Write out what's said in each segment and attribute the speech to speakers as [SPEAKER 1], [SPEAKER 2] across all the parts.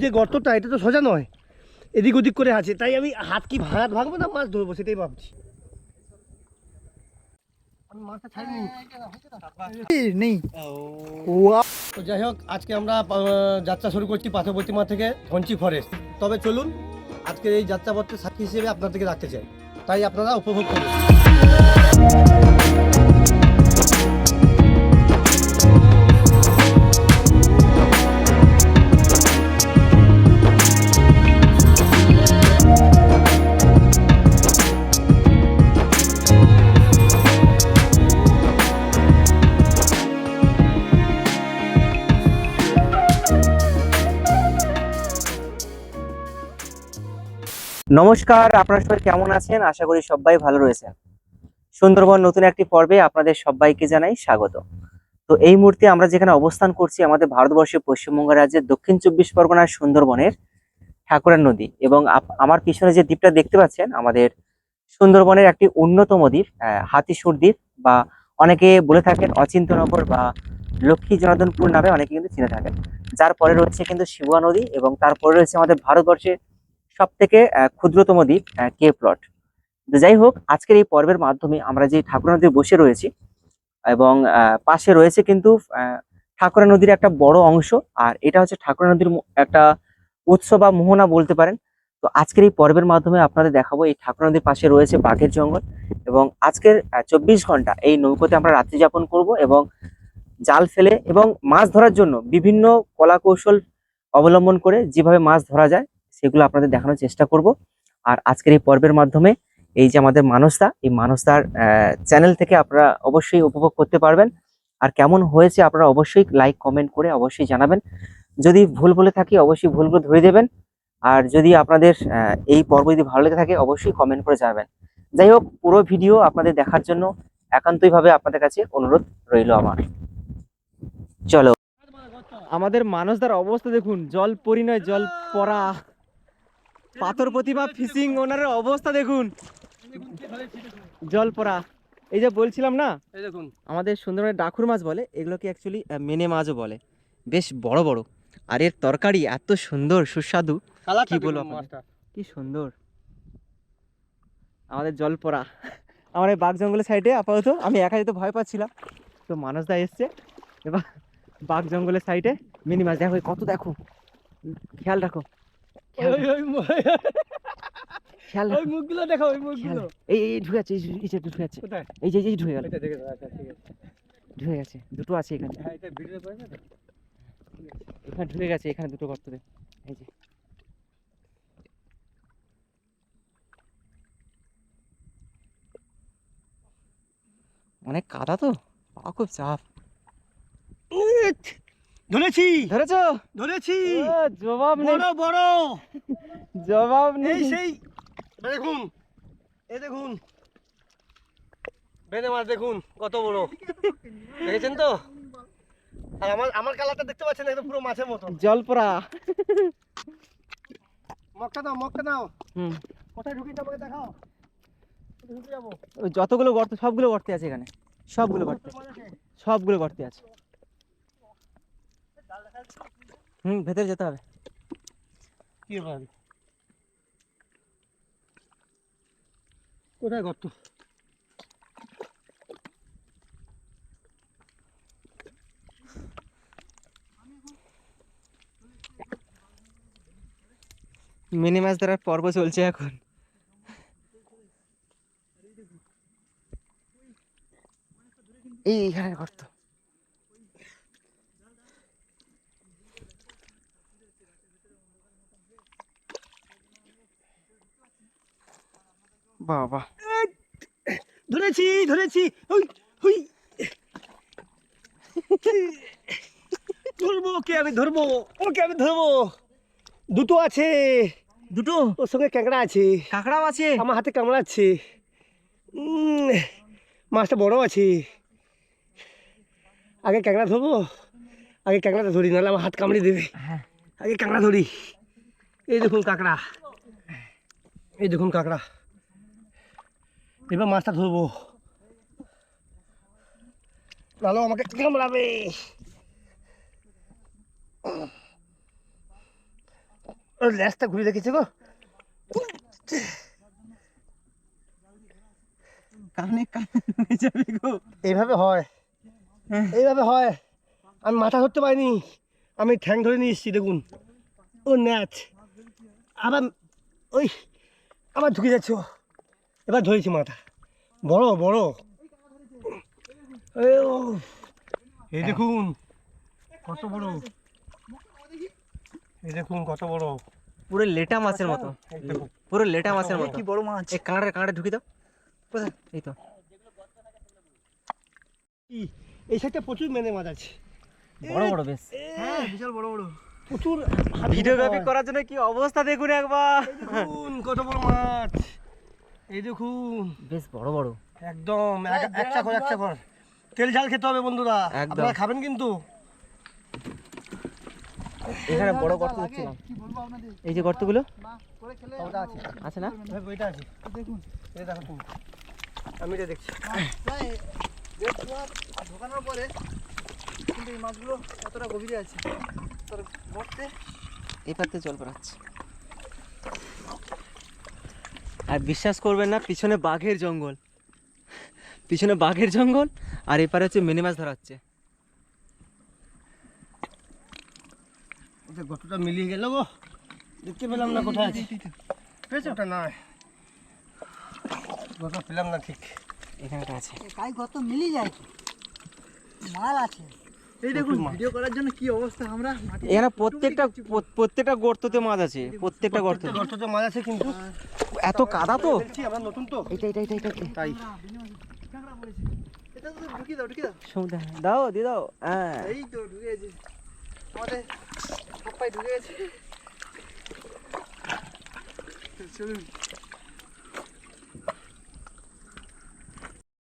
[SPEAKER 1] যে গর্তটা এটা তো সোজা নয়। এদিক ওদিক করে আছে। তাই আমি হাত কি হাত ভাঙবো না মাছ ধরবো সেটাই ভাবছি। আমি
[SPEAKER 2] নেই।
[SPEAKER 1] তো যাই হোক আজকে আমরা যাত্রা শুরু করছি পাথর প্রতিমা থেকে ধনচি ফরেস্ট তবে চলুন আজকের এই যাত্রাপথের সাক্ষী হিসেবে আপনাদেরকে রাখতে চাই। তাই আপনারা উপভোগ করুন।
[SPEAKER 3] নমস্কার, আপনারা সবাই কেমন আছেন? আশা করি সবাই ভালো রয়েছেন। সুন্দরবন নতুন একটি পর্বে আপনাদের সবাইকে জানাই স্বাগত। তো এই মুহূর্তে আমরা যেখানে অবস্থান করছি, আমাদের ভারতবর্ষের পশ্চিমবঙ্গ রাজ্যের দক্ষিণ চব্বিশ পরগনার সুন্দরবনের ঠাকুরার নদী এবং আমার পিছনে যে দ্বীপটা দেখতে পাচ্ছেন, আমাদের সুন্দরবনের একটি অন্যতম দ্বীপ হাতিসুর দ্বীপ বা অনেকে বলে থাকেন অচিন্তনগর বা লক্ষ্মী জনার্দনপুর নামে অনেকে কিন্তু চিনে থাকেন। যার পরে রয়েছে কিন্তু শিবুয়া নদী এবং তারপরে রয়েছে আমাদের ভারতবর্ষের সব থেকে ক্ষুদ্রতম দ্বীপ কে প্লট যাই হোক, আজকের এই পর্বের মাধ্যমে আমরা যে ঠাকুরা নদী বসে রয়েছি এবং পাশে রয়েছে কিন্তু ঠাকুরা নদীর একটা বড় অংশ আর এটা হচ্ছে ঠাকুরা নদীর একটা উৎস বা মোহনা বলতে পারেন। তো আজকের এই পর্বের মাধ্যমে আপনাদের দেখাবো এই ঠাকুরা নদীর পাশে রয়েছে বাঘের জঙ্গল এবং আজকের চব্বিশ ঘণ্টা এই নৌকোতে আমরা রাত্রি যাপন করব এবং জাল ফেলে এবং মাছ ধরার জন্য বিভিন্ন কলা কৌশল অবলম্বন করে যেভাবে মাছ ধরা যায় সেগুলো আপনাদের দেখানোর চেষ্টা করব। আর আজকের এই পর্বের মাধ্যমে এই যে আমাদের মানসদা, এই মানসদার চ্যানেল থেকে আপনারা অবশ্যই উপভোগ করতে পারবেন। আর কেমন হয়েছে আপনারা অবশ্যই লাইক কমেন্ট করে অবশ্যই জানাবেন। যদি ভুল বলে থাকি অবশ্যই ভুলগুলো ধরে দেবেন। আর যদি আপনাদের এই পর্ব যদি ভালো লেগে থাকে অবশ্যই কমেন্ট করে জানাবেন। যাই হোক, পুরো ভিডিও আপনাদের দেখার জন্য একান্তইভাবে আপনাদের কাছে অনুরোধ রইল আমার। চলো। আমাদের মানসদার অবস্থা দেখুন, জল পরিণয়, জল পড়া পাথর প্রতিমা ফিশিং ওনারের অবস্থা দেখুন। জল পড়া। এই যে বলছিলাম না?
[SPEAKER 1] দেখুন।
[SPEAKER 3] আমাদের সুন্দরবনের ডাকুর মাছ বলে এগুলোকে অ্যাকচুয়ালি মেনে মাছও বলে। বেশ বড় বড়। আর এর তরকারি এত সুন্দর সুস্বাদু। কি বলব কি সুন্দর। আমাদের জল পড়া। আমার এই বাঘ জঙ্গলের সাইডে আপাতত। আমি একা যেতে ভয় পাচ্ছিলাম। তো মানসদা এসছে। এবার বাঘ জঙ্গলের সাইডে মিনি মাছ। দেখো কত দেখো। খেয়াল রাখো।
[SPEAKER 1] ওই মুখগুলো দেখো ওই মুখগুলো।
[SPEAKER 3] এই এই ঢুকে আছে এই যে- ঢুকে আছে। এই যে এই ঢুকে গেল। ঢুকে গেছে দুটো আছে এখানে।
[SPEAKER 1] হ্যাঁ
[SPEAKER 3] এখানে ঢুকে গেছে এখানে দুটো গর্ততে এই যে। অনেক কাদা তো। পা খুব চাপ।
[SPEAKER 1] ধরেছি।
[SPEAKER 3] ধরেছো?
[SPEAKER 1] ধরেছি।
[SPEAKER 3] জবাব নেই
[SPEAKER 1] বড় বড়।
[SPEAKER 3] জবাব নেই
[SPEAKER 1] সেই দেখুন এ দেখুন। বেদে মাছ দেখুন কত বড়। দেখেছেন তো? আর আমার আমার কালারটা দেখতে পাচ্ছেন একদম পুরো মাছের মতো।
[SPEAKER 3] জলপরা।
[SPEAKER 1] মগটা দাও মগটা দাও।
[SPEAKER 3] হুম।
[SPEAKER 1] কোথায় দেখাও? ঢুকে যাব
[SPEAKER 3] ওই যতগুলো গর্ত সবগুলো গর্তে আছে এখানে। সবগুলো গর্তে সবগুলো গর্তে আছে। হুম, ভেতরে যেতে হবে।
[SPEAKER 1] কি কোথায় গর্ত
[SPEAKER 3] মিনি মাছ ধরার পর্ব চলছে এখন। এই এখানে গর্ত বাবা।
[SPEAKER 1] ধরেছি ধরেছি। হুই হুই ধরবো ওকে আমি ধরবো ওকে আমি ধরবো। দুটো আছে।
[SPEAKER 3] দুটো?
[SPEAKER 1] ওর সঙ্গে ক্যাংড়া আছে।
[SPEAKER 3] কাঁকড়াও আছে?
[SPEAKER 1] আমার হাতে কামড়াচ্ছে উম, মাছটা বড় আছে। আগে ক্যাংড়া ধরবো আগে ক্যাংড়াটা ধরি নাহলে আমার হাত কামড়ে দেবে।
[SPEAKER 3] হ্যাঁ।
[SPEAKER 1] আগে কাঁকড়া ধরি। এই দেখুন কাঁকড়া। এই দেখুন কাঁকড়া। এবার মাছটা ধরবো। নাহলে আমাকে কামড়াবে ওর ল্যাসটা ঘুরে রেখেছে গো।
[SPEAKER 3] কানে কানে যাবে গো।
[SPEAKER 1] এইভাবে হয়। এইভাবে হয়। আমি মাথা ধরতে পারিনি। আমি ঠ্যাং ধরে নিয়ে এসেছি দেখুন। ও ন্যাচ। আবার ওই আবার ঢুকে যাচ্ছে ও। এবার ধরেছি মাথা। বড় বড়। এই দেখুন কত বড়। এই দেখুন কত বড়।
[SPEAKER 3] পুরো লেটা মাছের মতো। পুরো লেটা মাছের মতো।
[SPEAKER 2] কি বড় মাছ।
[SPEAKER 3] এই কাঁকড়া কাঁকড়া ঢুকি দাও। কোথায়? এই তো।
[SPEAKER 1] এই সাইডটা প্রচুর মেনে মাছ আছে।
[SPEAKER 3] বড় বড় বেশ।
[SPEAKER 2] হ্যাঁ বিশাল বড় বড়।
[SPEAKER 1] প্রচুর
[SPEAKER 3] ভিডিওগ্রাফি করার জন্য কি অবস্থা দেখুন একবার।
[SPEAKER 1] দেখুন কত বড় মাছ। এই দেখুন।
[SPEAKER 3] বেশ বড় বড়।
[SPEAKER 1] একদম এক- একটা কর একটা কর তেল ঝাল খেতে হবে বন্ধুরা।
[SPEAKER 3] একদম।
[SPEAKER 1] আপনারা খাবেন কিন্তু।
[SPEAKER 3] এখানে বড় গর্ত দেখছিলাম
[SPEAKER 2] কি বলব আপনাদের?
[SPEAKER 3] এই যে গর্তগুলো?
[SPEAKER 2] মা করে খেলে
[SPEAKER 1] ওটা আছে।
[SPEAKER 3] আছে না?
[SPEAKER 1] ওই বইটা আছে।
[SPEAKER 2] দেখুন।
[SPEAKER 1] এই দেখো তুমি। আমি এটা দেখছি।
[SPEAKER 2] ঢোকানোর পরে কিন্তু এই মাছগুলো কতটা গভীরে আছে? তার গর্তে
[SPEAKER 3] এই পাতে জল পড়াচ্ছে আর বিশ্বাস করবেন না পিছনে বাঘের জঙ্গল। পিছনে বাঘের জঙ্গল আর এপারে হচ্ছে মিনি মাছ ধরা হচ্ছে।
[SPEAKER 1] গতটা মিলিয়ে গেল গো। দেখতে পেলাম না কোথায় আছে। পেয়েছ? ওটা নয়। গত পেলাম না ঠিক।
[SPEAKER 3] এখানে আছে।
[SPEAKER 2] কাই গর্ত মিলিয়ে যায় মাল আছে। এই দেখুন ভিডিও করার জন্য কি অবস্থা আমরা?
[SPEAKER 3] এখানে প্রত্যেকটা প্রত্যেকটা গর্ততে মাছ আছে প্রত্যেকটা গর্ত
[SPEAKER 1] প্রত্যেকটা গর্ততে। মাছ আছে কিন্তু।
[SPEAKER 3] এত কাদা তো।
[SPEAKER 1] আমরা নতুন তাই।
[SPEAKER 2] দাও
[SPEAKER 3] দিয়ে দাও হ্যাঁ।
[SPEAKER 2] এই তো ঢুকে গেছে আমাদের হাপ্পায় ঢুকে গেছে। চলুন।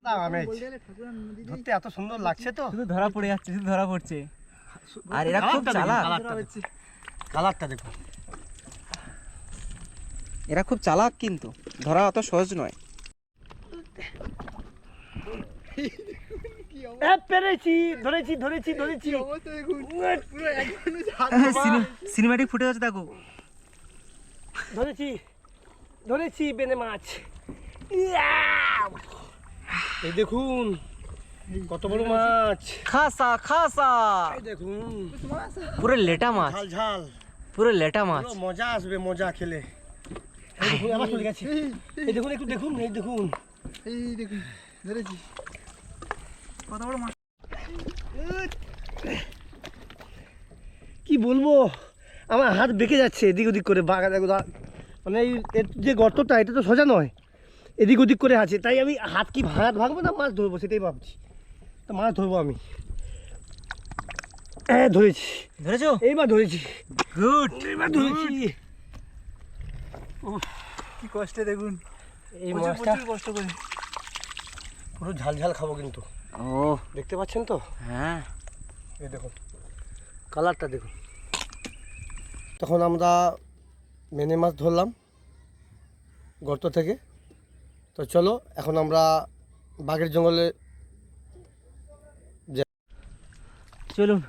[SPEAKER 1] না আমি
[SPEAKER 2] বলতে গেলে ঠাকুরান নদী
[SPEAKER 1] ধরতে এত সুন্দর লাগছে তো।
[SPEAKER 3] শুধু ধরা পড়ে যাচ্ছে শুধু ধরা পড়ছে। আর এরা খুব চালাক।
[SPEAKER 1] কালারটা দেখুন।
[SPEAKER 3] এরা খুব চালাক কিন্তু। ধরা অত সহজ নয়।
[SPEAKER 1] পেরেছি ধরেছি ধরেছি ধরেছি।
[SPEAKER 3] সিনেমাটিক ফুটে আছে দেখো।
[SPEAKER 1] ধরেছি ধরেছি বেনে মাছ। এই দেখুন কত বড় মাছ।
[SPEAKER 3] খাসা খাসা।
[SPEAKER 1] দেখুন।
[SPEAKER 3] পুরো লেটা মাছ।
[SPEAKER 1] ঝাল ঝাল।
[SPEAKER 3] পুরো লেটা মাছ।
[SPEAKER 1] মজা আসবে মজা খেলে। দেখুন আবার চলে গেছে। এই দেখুন একটু দেখুন এই দেখুন।
[SPEAKER 2] এই দেখুন ধরেছি। কত বড় মাছ?
[SPEAKER 1] কি বলব? আমার হাত বেঁকে যাচ্ছে এদিক ওদিক করে বাগা দেখো মানে এই এর যে গর্তটা এটা তো সোজা নয়। এদিক ওদিক করে আছে তাই আমি হাত কি হাত ভাঙবো না মাছ ধরবো সেটাই ভাবছি। তো মাছ ধরবো আমি। হ্যাঁ ধরেছি।
[SPEAKER 3] ধরেছো?
[SPEAKER 1] এইবার ধরেছি।
[SPEAKER 3] গুড।
[SPEAKER 1] এইবার ধরেছি।
[SPEAKER 2] কি কষ্টে দেখুন।
[SPEAKER 1] এই মাছটা
[SPEAKER 2] কষ্ট করে।
[SPEAKER 1] পুরো ঝাল ঝাল খাব কিন্তু।
[SPEAKER 3] ও।
[SPEAKER 1] দেখতে পাচ্ছেন তো?
[SPEAKER 3] হ্যাঁ।
[SPEAKER 1] এই দেখুন কালারটা দেখুন। তখন আমরা মেনে মাছ ধরলাম গর্ত থেকে। তো চলো এখন আমরা বাঘের জঙ্গলে
[SPEAKER 3] চলুন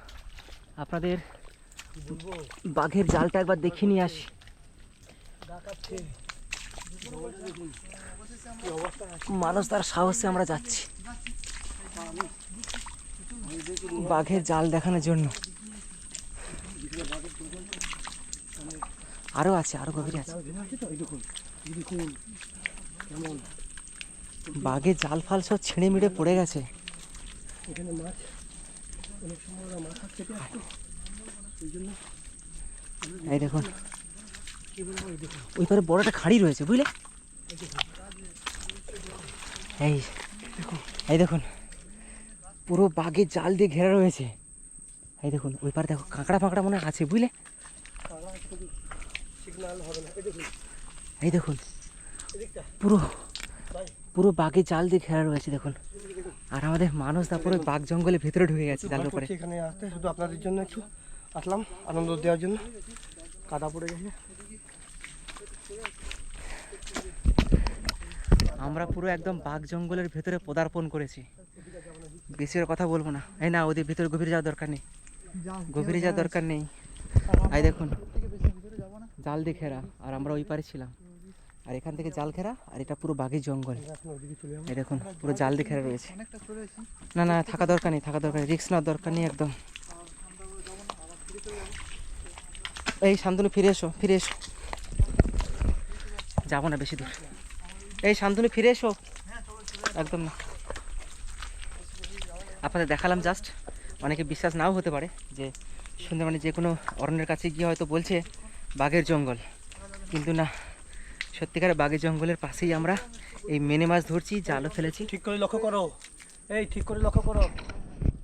[SPEAKER 3] আপনাদের বাঘের জালটা একবার দেখিয়ে নিয়ে আসি। মানুষ তার সাহসে আমরা যাচ্ছি। বাঘের জাল দেখানোর জন্য। আরও আছে, আরও গভীরে আছে। বাঘের জাল ফাল সব ছিঁড়ে মিড়ে পড়ে গেছে।
[SPEAKER 1] এখানে মাছ অনেক সময়
[SPEAKER 3] এই দেখুন ওই পারে বড় একটা খাড়ি রয়েছে, বুঝলে? এই এই দেখুন, পুরো বাঘের জাল দিয়ে ঘেরা রয়েছে। এই দেখুন ওই পারে দেখো কাঁকড়া ফাঁকড়া মনে আছে, বুঝলে?
[SPEAKER 1] এই দেখুন,
[SPEAKER 3] পুরো পুরো বাঘের জাল দিয়ে ঘেরা রয়েছে, দেখুন। আর আমাদের মানুষ দা পুরো বাঘ জঙ্গলের ভেতরে ঢুকে গেছে জালের উপরে।
[SPEAKER 1] এখানে আসতে শুধু আপনাদের জন্য একটু আসলাম, আনন্দ দেওয়ার জন্য। কাদা পড়ে গেছে।
[SPEAKER 3] আমরা পুরো একদম বাঘ জঙ্গলের ভেতরে পদার্পণ করেছি। বেশি আর কথা বলব না। এই না, ওদের ভিতরে গভীরে যাওয়ার দরকার নেই। গভীরে যাওয়ার দরকার নেই। এই দেখুন, জাল দিয়ে ঘেরা, আর আমরা ওই পারে ছিলাম। আর এখান থেকে জাল ঘেরা, আর এটা পুরো বাঘের জঙ্গল। এই দেখুন, পুরো জাল দিয়ে ঘেরা রয়েছে। না না, থাকা দরকার নেই, থাকা দরকার নেই রিক্স নেওয়ার দরকার নেই একদম। এই শান্তনু, ফিরে এসো ফিরে এসো। যাব না বেশি দূর। এই শান্তনু ফিরে এসো। একদম না। আপনাদের দেখালাম জাস্ট অনেকে বিশ্বাস নাও হতে পারে যে সুন্দরবনে যে কোনো অরণ্যের কাছে গিয়ে হয়তো বলছে বাঘের জঙ্গল। কিন্তু না সত্যিকারের বাঘের জঙ্গলের পাশেই আমরা এই মেনে মাছ ধরছি জালও ফেলেছি।
[SPEAKER 1] ঠিক করে লক্ষ্য করো। এই ঠিক করে লক্ষ্য করো।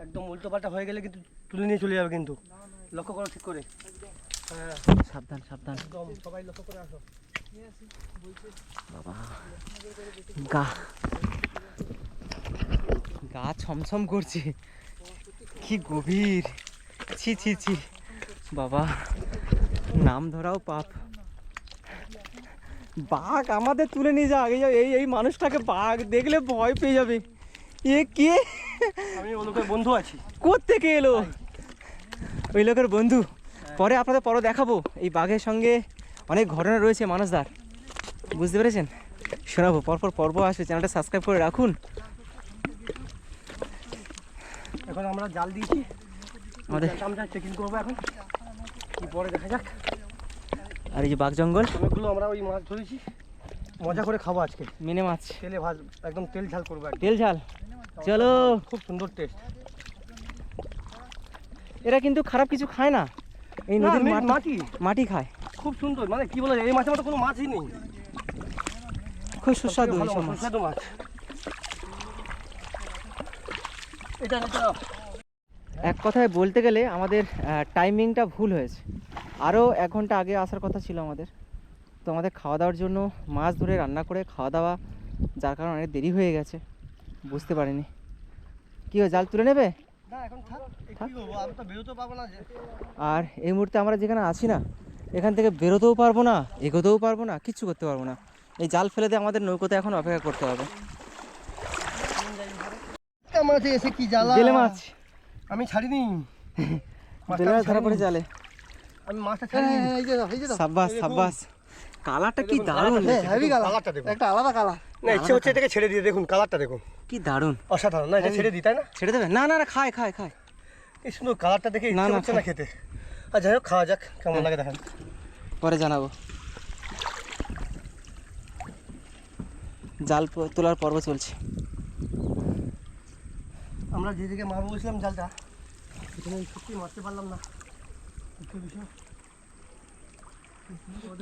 [SPEAKER 1] একদম উল্টো পাল্টা হয়ে গেলে কিন্তু তুলে নিয়ে চলে যাবে কিন্তু। লক্ষ্য করো ঠিক করে। হ্যাঁ।
[SPEAKER 3] সাবধান সাবধান।
[SPEAKER 1] সবাই লক্ষ্য করে আসো।
[SPEAKER 3] বাবা গা। গা ছমছম করছে। কি গভীর। ছি ছি ছি। বাবা নাম ধরাও পাপ। বাঘ আমাদের তুলে নিয়ে যা আগে যাও এই এই মানুষটাকে বাঘ দেখলে ভয় পেয়ে যাবে। এ কে?
[SPEAKER 1] আমি ও লোকের বন্ধু আছি।
[SPEAKER 3] থেকে এলো? ওই লোকের বন্ধু। পরে আপনাদের পরে দেখাবো। এই বাঘের সঙ্গে অনেক ঘটনা রয়েছে মানুষদার। বুঝতে পেরেছেন? শোনাবো পরপর পর্ব আসবে। চ্যানেলটা সাবস্ক্রাইব করে রাখুন।
[SPEAKER 1] এখন আমরা জাল দিয়েছি।
[SPEAKER 3] আমাদের
[SPEAKER 1] আমরা চেকিং করব এখন। কি পরে দেখা যাক।
[SPEAKER 3] আর এই যে বাঘ জঙ্গল।
[SPEAKER 1] অনেকগুলো আমরা ওই মাছ ধরেছি। মজা করে খাব আজকে।
[SPEAKER 3] মেনে মাছ।
[SPEAKER 1] তেলে ভাজ একদম তেল ঝাল করব
[SPEAKER 3] তেল ঝাল। চলো।
[SPEAKER 1] খুব সুন্দর টেস্ট
[SPEAKER 3] এরা কিন্তু খারাপ কিছু খায় না। এই নদীর মাটি।
[SPEAKER 1] মাটি
[SPEAKER 3] খায়।
[SPEAKER 1] খুব সুন্দর। মানে কি বলে এই মাছের মতো কোনো মাছই নেই।
[SPEAKER 3] খুব সুস্বাদু
[SPEAKER 1] সুস্বাদু মাছ। এটা এটা
[SPEAKER 3] এক কথায় বলতে গেলে আমাদের টাইমিংটা ভুল হয়েছে। আরও এক ঘণ্টা আগে আসার কথা ছিল আমাদের। তো আমাদের খাওয়া দাওয়ার জন্য মাছ ধরে রান্না করে খাওয়া দাওয়া যার কারণে অনেক দেরি হয়ে গেছে। বুঝতে পারিনি। কী হয় জাল তুলে নেবে? আর এই মুহূর্তে আমরা যেখানে আছি না এখান থেকে বেরোতেও পারব না এগোতেও পারব না কিচ্ছু করতে পারব না। এই জাল ফেলে দিয়ে আমাদের নৌকোতে এখন অপেক্ষা করতে হবে।
[SPEAKER 1] মাছে। এসে কি জ্বালা
[SPEAKER 3] বেলে মাছ
[SPEAKER 1] আমি ছাড়িনি
[SPEAKER 3] বেলে ধরা পড়ে জালে।
[SPEAKER 1] আমি মাছটা ছাড়িনি।
[SPEAKER 2] এই যে এই যে
[SPEAKER 3] সাব্বাস সাব্বাস। কালারটা কি
[SPEAKER 1] দেখুন,
[SPEAKER 3] দারুণ।
[SPEAKER 1] কালারটা
[SPEAKER 2] একটা আলাদা কালার
[SPEAKER 1] না ইচ্ছে হচ্ছে এটাকে ছেড়ে দিয়ে দেখুন কালারটা দেখুন।
[SPEAKER 3] কি দারুণ।
[SPEAKER 1] অসাধারণ। না এটা ছেড়ে দিই তাই না?
[SPEAKER 3] ছেড়ে দেবে? না না না খায় খায় খায়।
[SPEAKER 1] এই সুন্দর কালারটা দেখে ইচ্ছে হচ্ছে না খেতে। আর যাই হোক খাওয়া যাক কেমন লাগে দেখেন।
[SPEAKER 3] পরে জানাব। জাল তোলার পর্ব চলছে।
[SPEAKER 1] আমরা যেদিকে মারবো বলছিলাম জালটা সেখানে সত্যি মারতে পারলাম না।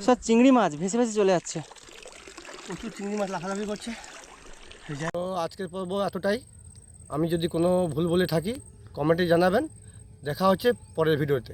[SPEAKER 3] সব চিংড়ি মাছ ভেসে ভেসে চলে যাচ্ছে।
[SPEAKER 1] প্রচুর চিংড়ি মাছ লাফালাফি করছে। হোক, আজকের পর্ব এতটাই। আমি যদি কোনো ভুল বলে থাকি কমেন্টে জানাবেন। দেখা হচ্ছে পরের ভিডিওতে।